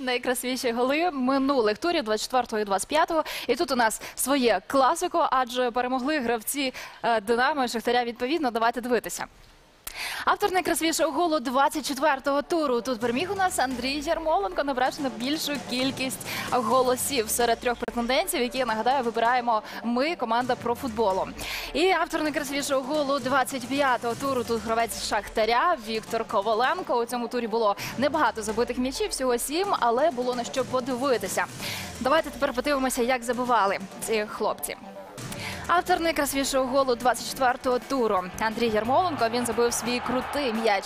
найкрасивіші голи минулих турів 24-го і 25-го. І тут у нас своє класико, адже перемогли гравці е, Динамо і Шахтаря відповідно. Давайте дивитися. Автор найкрасивішого голу 24-го туру. Тут переміг у нас Андрій Ярмоленко, набравши найбільшу кількість голосів серед трьох претендентів, які нагадаю вибираємо ми, команда про футболу. І автор найкрасивішого голу 25-го туру. Тут гравець Шахтаря Віктор Коваленко. У цьому турі було небагато забитих м'ячів, всього сім, але було на що подивитися. Давайте тепер подивимося, як забивали ці хлопці. Автор найкрасивішого голу 24-го туру Андрій Ярмоленко. Він забив свій крутий м'яч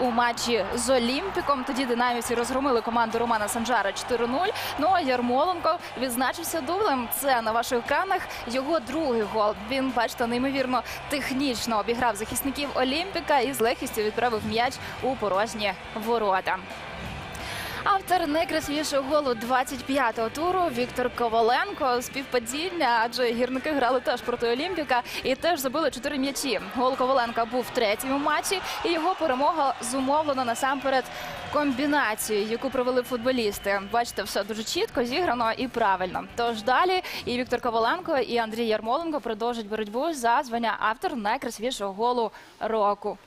у матчі з Олімпіком. Тоді динамівці розгромили команду Романа Санжара 4-0. Ну а Ярмоленко відзначився дублем. Це на ваших екранах його другий гол. Він, бачите, неймовірно технічно обіграв захисників Олімпіка і з легкістю відправив м'яч у порожні ворота. Автор найкрасивішого голу 25-го туру Віктор Коваленко. Співпадіння, адже гірники грали теж проти Олімпіка і теж забили чотири м'ячі. Гол Коваленка був в третьому матчі, і його перемога зумовлена насамперед комбінацією, яку провели футболісти. Бачите, все дуже чітко, зіграно і правильно. Тож далі і Віктор Коваленко, і Андрій Ярмоленко продовжать боротьбу за звання автор найкрасивішого голу року.